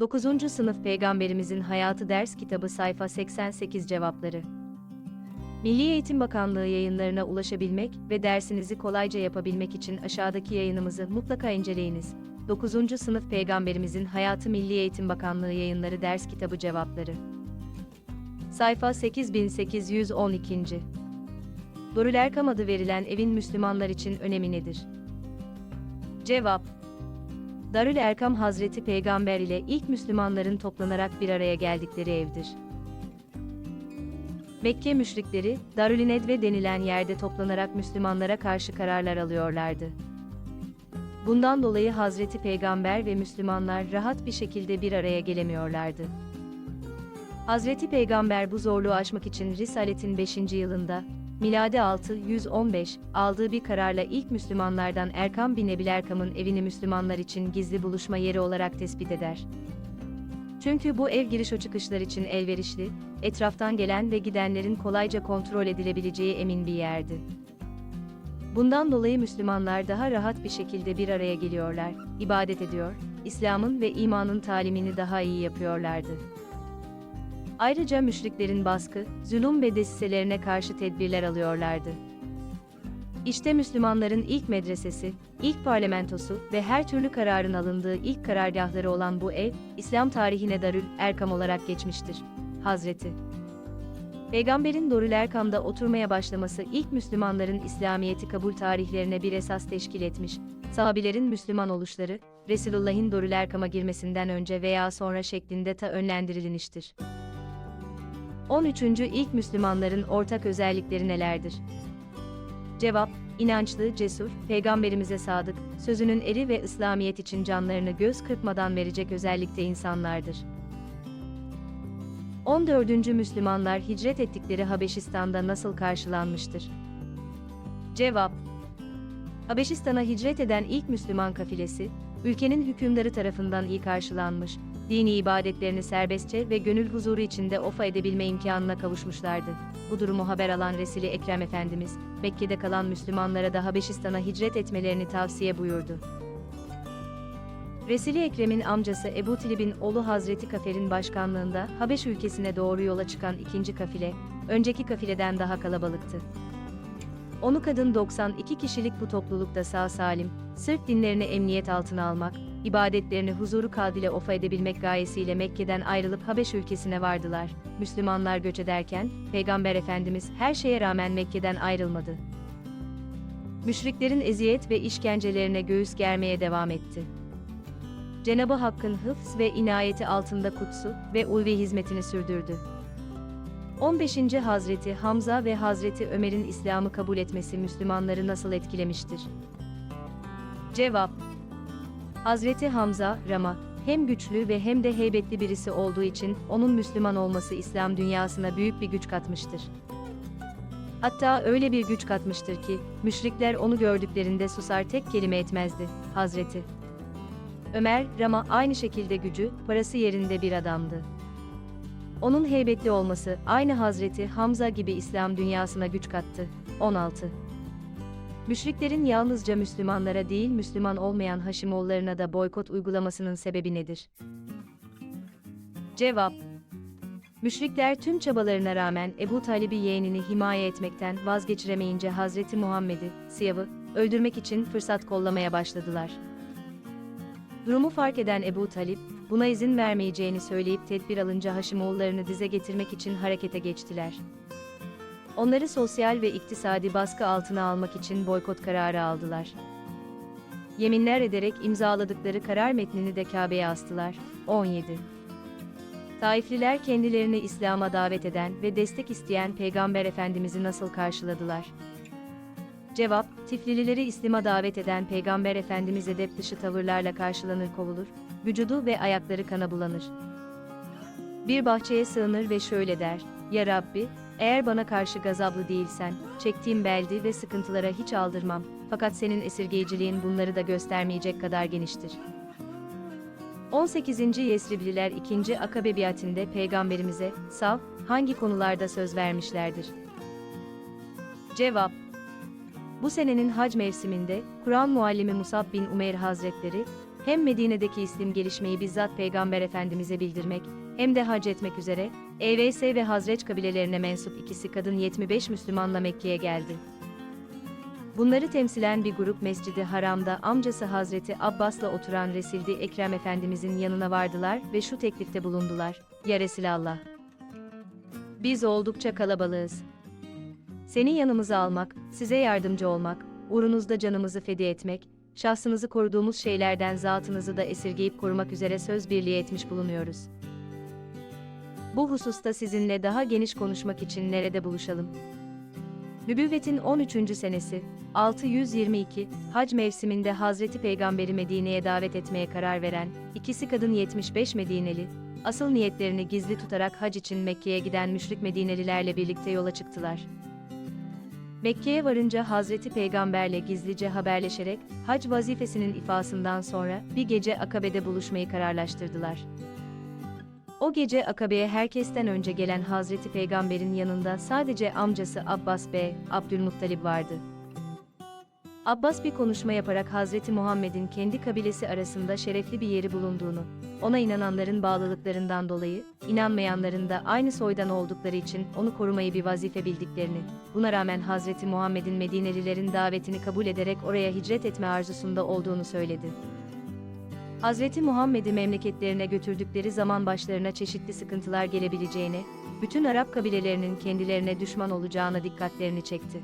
9. Sınıf Peygamberimizin Hayatı Ders Kitabı Sayfa 88 Cevapları Milli Eğitim Bakanlığı yayınlarına ulaşabilmek ve dersinizi kolayca yapabilmek için aşağıdaki yayınımızı mutlaka inceleyiniz. 9. Sınıf Peygamberimizin Hayatı Milli Eğitim Bakanlığı Yayınları Ders Kitabı Cevapları Sayfa 8812 Dorul Erkam adı verilen evin Müslümanlar için önemi nedir? Cevap Darül Erkam Hazreti Peygamber ile ilk Müslümanların toplanarak bir araya geldikleri evdir. Mekke müşrikleri, Darül Nedve denilen yerde toplanarak Müslümanlara karşı kararlar alıyorlardı. Bundan dolayı Hazreti Peygamber ve Müslümanlar rahat bir şekilde bir araya gelemiyorlardı. Hazreti Peygamber bu zorluğu aşmak için Risaletin 5. yılında, miladi 615, aldığı bir kararla ilk Müslümanlardan Erkam bin Ebil Erkam'ın evini Müslümanlar için gizli buluşma yeri olarak tespit eder. Çünkü bu ev giriş o çıkışlar için elverişli, etraftan gelen ve gidenlerin kolayca kontrol edilebileceği emin bir yerdi. Bundan dolayı Müslümanlar daha rahat bir şekilde bir araya geliyorlar, ibadet ediyor, İslam'ın ve imanın talimini daha iyi yapıyorlardı. Ayrıca müşriklerin baskı, zulüm ve desiselerine karşı tedbirler alıyorlardı. İşte Müslümanların ilk medresesi, ilk parlamentosu ve her türlü kararın alındığı ilk karargahları olan bu ev, İslam tarihine Darül Erkam olarak geçmiştir. Hazreti Peygamberin Darül Erkam'da oturmaya başlaması ilk Müslümanların İslamiyeti kabul tarihlerine bir esas teşkil etmiş, sahabilerin Müslüman oluşları, Resulullah'ın Darül Erkam'a girmesinden önce veya sonra şeklinde ta önlendirilmiştir. 13. İlk Müslümanların ortak özellikleri nelerdir? Cevap, inançlı, cesur, peygamberimize sadık, sözünün eri ve İslamiyet için canlarını göz kırpmadan verecek özellikte insanlardır. 14. Müslümanlar hicret ettikleri Habeşistan'da nasıl karşılanmıştır? Cevap, Habeşistan'a hicret eden ilk Müslüman kafilesi, ülkenin hükümdarı tarafından iyi karşılanmış, dini ibadetlerini serbestçe ve gönül huzuru içinde ofa edebilme imkanına kavuşmuşlardı. Bu durumu haber alan Resili Ekrem Efendimiz, Mekke'de kalan Müslümanlara da Habeşistan'a hicret etmelerini tavsiye buyurdu. Resili Ekrem'in amcası Ebu Tilib'in oğlu Hazreti Kafer'in başkanlığında Habeş ülkesine doğru yola çıkan ikinci kafile, önceki kafileden daha kalabalıktı. Onu kadın 92 kişilik bu toplulukta sağ salim, sırf dinlerini emniyet altına almak, ibadetlerini huzuru kaldile ofa edebilmek gayesiyle Mekke'den ayrılıp Habeş ülkesine vardılar. Müslümanlar göç ederken, Peygamber Efendimiz her şeye rağmen Mekke'den ayrılmadı. Müşriklerin eziyet ve işkencelerine göğüs germeye devam etti. Cenabı Hakk'ın hıfz ve inayeti altında kutsu ve ulvi hizmetini sürdürdü. 15. Hazreti Hamza ve Hazreti Ömer'in İslam'ı kabul etmesi Müslümanları nasıl etkilemiştir? Cevap Hazreti Hamza, Rama, hem güçlü ve hem de heybetli birisi olduğu için onun Müslüman olması İslam dünyasına büyük bir güç katmıştır. Hatta öyle bir güç katmıştır ki, müşrikler onu gördüklerinde susar tek kelime etmezdi, Hazreti. Ömer, Rama aynı şekilde gücü, parası yerinde bir adamdı. Onun heybetli olması, aynı Hazreti Hamza gibi İslam dünyasına güç kattı. 16. Müşriklerin yalnızca Müslümanlara değil Müslüman olmayan Haşimoğullarına da boykot uygulamasının sebebi nedir? Cevap Müşrikler tüm çabalarına rağmen Ebu Talib'i yeğenini himaye etmekten vazgeçiremeyince Hazreti Muhammed'i, Siyav'ı, öldürmek için fırsat kollamaya başladılar. Durumu fark eden Ebu Talip, buna izin vermeyeceğini söyleyip tedbir alınca Haşimoğullarını dize getirmek için harekete geçtiler. Onları sosyal ve iktisadi baskı altına almak için boykot kararı aldılar. Yeminler ederek imzaladıkları karar metnini de Kabe'ye astılar. 17. Taifliler kendilerini İslam'a davet eden ve destek isteyen Peygamber Efendimiz'i nasıl karşıladılar? Cevap, Tiflilileri İslam'a davet eden Peygamber Efendimiz edep dışı tavırlarla karşılanır kovulur, vücudu ve ayakları kana bulanır. Bir bahçeye sığınır ve şöyle der, Ya Rabbi, eğer bana karşı gazablı değilsen, çektiğim beldi ve sıkıntılara hiç aldırmam, fakat senin esirgeyiciliğin bunları da göstermeyecek kadar geniştir. 18. Yesribliler 2. Akabe biatinde Peygamberimize, sav, hangi konularda söz vermişlerdir? Cevap Bu senenin hac mevsiminde, Kur'an muallimi Musab bin Umeyr Hazretleri, hem Medine'deki İslim gelişmeyi bizzat Peygamber Efendimiz'e bildirmek, hem de hac etmek üzere, EVS ve Hazreç kabilelerine mensup ikisi kadın 75 Müslümanla Mekke'ye geldi. Bunları temsilen bir grup Mescidi Haram'da amcası Hazreti Abbas'la oturan Resildi Ekrem Efendimizin yanına vardılar ve şu teklifte bulundular. Ya Resulallah. Biz oldukça kalabalığız. Seni yanımıza almak, size yardımcı olmak, uğrunuzda canımızı feda etmek, şahsınızı koruduğumuz şeylerden zatınızı da esirgeyip korumak üzere söz birliği etmiş bulunuyoruz. Bu hususta sizinle daha geniş konuşmak için nerede buluşalım? Nübüvvetin 13. senesi, 622, hac mevsiminde Hazreti Peygamber'i Medine'ye davet etmeye karar veren, ikisi kadın 75 Medineli, asıl niyetlerini gizli tutarak hac için Mekke'ye giden müşrik Medinelilerle birlikte yola çıktılar. Mekke'ye varınca Hazreti Peygamberle gizlice haberleşerek, hac vazifesinin ifasından sonra bir gece Akabe'de buluşmayı kararlaştırdılar. O gece Akabe'ye herkesten önce gelen Hazreti Peygamber'in yanında sadece amcası Abbas Bey, Abdülmuttalib vardı. Abbas bir konuşma yaparak Hazreti Muhammed'in kendi kabilesi arasında şerefli bir yeri bulunduğunu, ona inananların bağlılıklarından dolayı, inanmayanların da aynı soydan oldukları için onu korumayı bir vazife bildiklerini, buna rağmen Hazreti Muhammed'in Medinelilerin davetini kabul ederek oraya hicret etme arzusunda olduğunu söyledi. Hazreti Muhammed'i memleketlerine götürdükleri zaman başlarına çeşitli sıkıntılar gelebileceğini, bütün Arap kabilelerinin kendilerine düşman olacağına dikkatlerini çekti.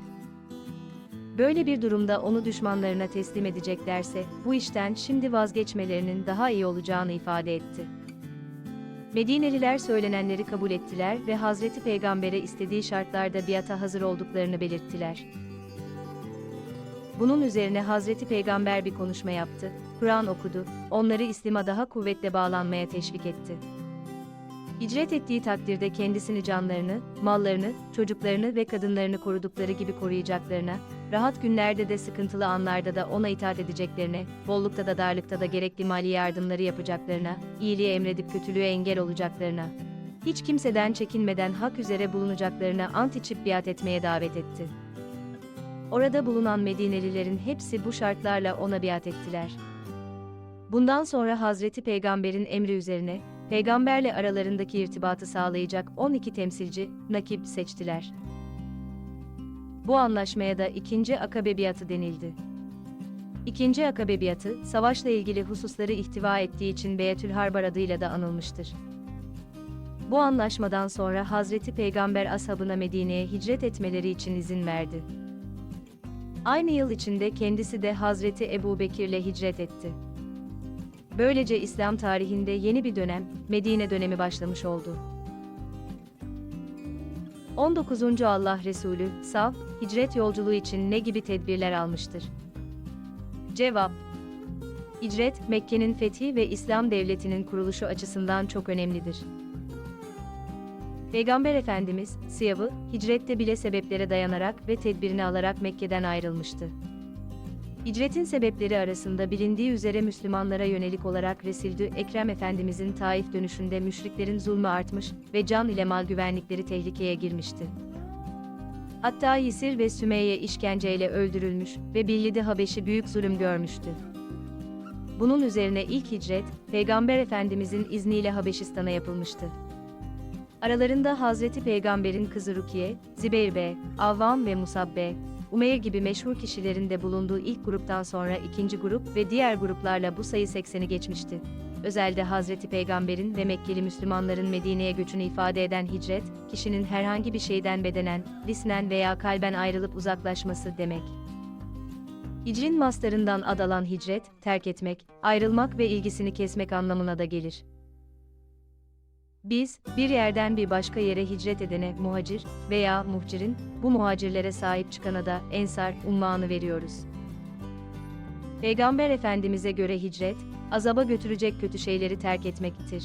Böyle bir durumda onu düşmanlarına teslim edeceklerse, bu işten şimdi vazgeçmelerinin daha iyi olacağını ifade etti. Medineliler söylenenleri kabul ettiler ve Hazreti Peygamber'e istediği şartlarda biata hazır olduklarını belirttiler. Bunun üzerine Hazreti Peygamber bir konuşma yaptı, Kur'an okudu, onları İslam'a daha kuvvetle bağlanmaya teşvik etti. Hicret ettiği takdirde kendisini canlarını, mallarını, çocuklarını ve kadınlarını korudukları gibi koruyacaklarına, rahat günlerde de sıkıntılı anlarda da ona itaat edeceklerine, bollukta da darlıkta da gerekli mali yardımları yapacaklarına, iyiliği emredip kötülüğe engel olacaklarına, hiç kimseden çekinmeden hak üzere bulunacaklarına ant içip biat etmeye davet etti. Orada bulunan Medinelilerin hepsi bu şartlarla ona biat ettiler. Bundan sonra Hazreti Peygamber'in emri üzerine, peygamberle aralarındaki irtibatı sağlayacak 12 temsilci, nakip seçtiler. Bu anlaşmaya da ikinci akabe biatı denildi. İkinci akabe biatı, savaşla ilgili hususları ihtiva ettiği için Beyetül Harbar adıyla da anılmıştır. Bu anlaşmadan sonra Hazreti Peygamber ashabına Medine'ye hicret etmeleri için izin verdi. Aynı yıl içinde kendisi de Hazreti Ebu Bekir'le hicret etti. Böylece İslam tarihinde yeni bir dönem, Medine dönemi başlamış oldu. 19. Allah Resulü, Sav, hicret yolculuğu için ne gibi tedbirler almıştır? Cevap Hicret, Mekke'nin fethi ve İslam devletinin kuruluşu açısından çok önemlidir. Peygamber Efendimiz, Siyav'ı, hicrette bile sebeplere dayanarak ve tedbirini alarak Mekke'den ayrılmıştı. Hicretin sebepleri arasında bilindiği üzere Müslümanlara yönelik olarak Resildü Ekrem Efendimizin Taif dönüşünde müşriklerin zulmü artmış ve can ile mal güvenlikleri tehlikeye girmişti. Hatta Yisir ve Sümeyye işkenceyle öldürülmüş ve Billidi Habeşi büyük zulüm görmüştü. Bunun üzerine ilk hicret, Peygamber Efendimizin izniyle Habeşistan'a yapılmıştı. Aralarında Hazreti Peygamber'in kızı Rukiye, Zibeyr B, Avvam ve Musab B, Umeyr gibi meşhur kişilerin de bulunduğu ilk gruptan sonra ikinci grup ve diğer gruplarla bu sayı 80'i geçmişti. Özelde Hazreti Peygamber'in ve Mekkeli Müslümanların Medine'ye göçünü ifade eden hicret, kişinin herhangi bir şeyden bedenen, lisnen veya kalben ayrılıp uzaklaşması demek. Hicrin mastarından adalan hicret, terk etmek, ayrılmak ve ilgisini kesmek anlamına da gelir. Biz, bir yerden bir başka yere hicret edene muhacir veya muhcirin, bu muhacirlere sahip çıkana da ensar unvanı veriyoruz. Peygamber Efendimiz'e göre hicret, azaba götürecek kötü şeyleri terk etmektir.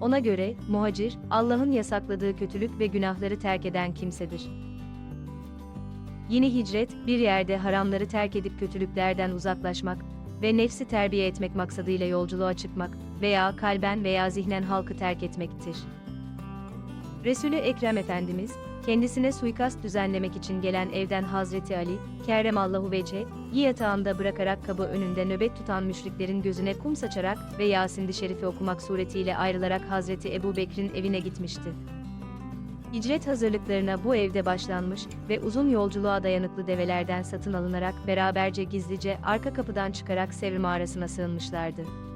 Ona göre, muhacir, Allah'ın yasakladığı kötülük ve günahları terk eden kimsedir. Yeni hicret, bir yerde haramları terk edip kötülüklerden uzaklaşmak ve nefsi terbiye etmek maksadıyla yolculuğa çıkmak veya kalben veya zihnen halkı terk etmektir. Resulü Ekrem Efendimiz, kendisine suikast düzenlemek için gelen evden Hazreti Ali, Kerremallahu Vece, yatağında bırakarak kabı önünde nöbet tutan müşriklerin gözüne kum saçarak ve Yasin-i Şerif'i okumak suretiyle ayrılarak Hazreti Ebu Bekir'in evine gitmişti. Hicret hazırlıklarına bu evde başlanmış ve uzun yolculuğa dayanıklı develerden satın alınarak beraberce gizlice arka kapıdan çıkarak Sevr mağarasına sığınmışlardı.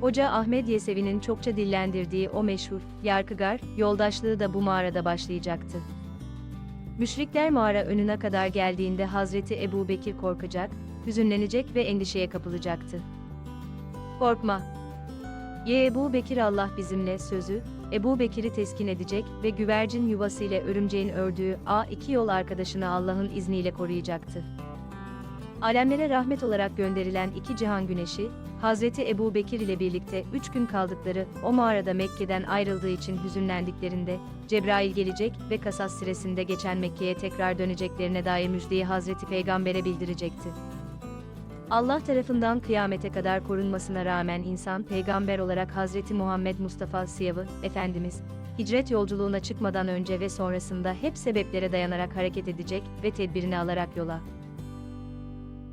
Hoca Ahmet Yesevi'nin çokça dillendirdiği o meşhur Yarkıgar yoldaşlığı da bu mağarada başlayacaktı. Müşrikler mağara önüne kadar geldiğinde Hazreti Ebu Bekir korkacak, hüzünlenecek ve endişeye kapılacaktı. Korkma. Ye Ebu Bekir Allah bizimle sözü, Ebu Bekir'i teskin edecek ve güvercin yuvası ile örümceğin ördüğü A iki yol arkadaşını Allah'ın izniyle koruyacaktı. Alemlere rahmet olarak gönderilen iki cihan güneşi, Hazreti Ebu Bekir ile birlikte üç gün kaldıkları o mağarada Mekke'den ayrıldığı için hüzünlendiklerinde, Cebrail gelecek ve kasas süresinde geçen Mekke'ye tekrar döneceklerine dair müjdeyi Hazreti Peygamber'e bildirecekti. Allah tarafından kıyamete kadar korunmasına rağmen insan peygamber olarak Hazreti Muhammed Mustafa Siyavı, Efendimiz, hicret yolculuğuna çıkmadan önce ve sonrasında hep sebeplere dayanarak hareket edecek ve tedbirini alarak yola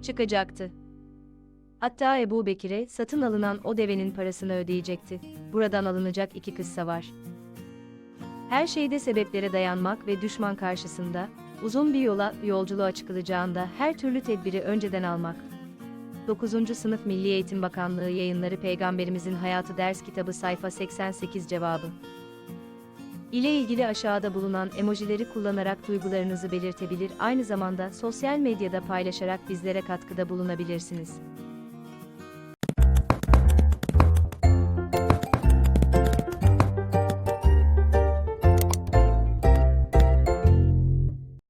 çıkacaktı. Hatta Ebu Bekir'e satın alınan o devenin parasını ödeyecekti. Buradan alınacak iki kıssa var. Her şeyde sebeplere dayanmak ve düşman karşısında, uzun bir yola, yolculuğa çıkılacağında her türlü tedbiri önceden almak. 9. Sınıf Milli Eğitim Bakanlığı yayınları Peygamberimizin Hayatı Ders Kitabı sayfa 88 cevabı. ile ilgili aşağıda bulunan emojileri kullanarak duygularınızı belirtebilir aynı zamanda sosyal medyada paylaşarak bizlere katkıda bulunabilirsiniz.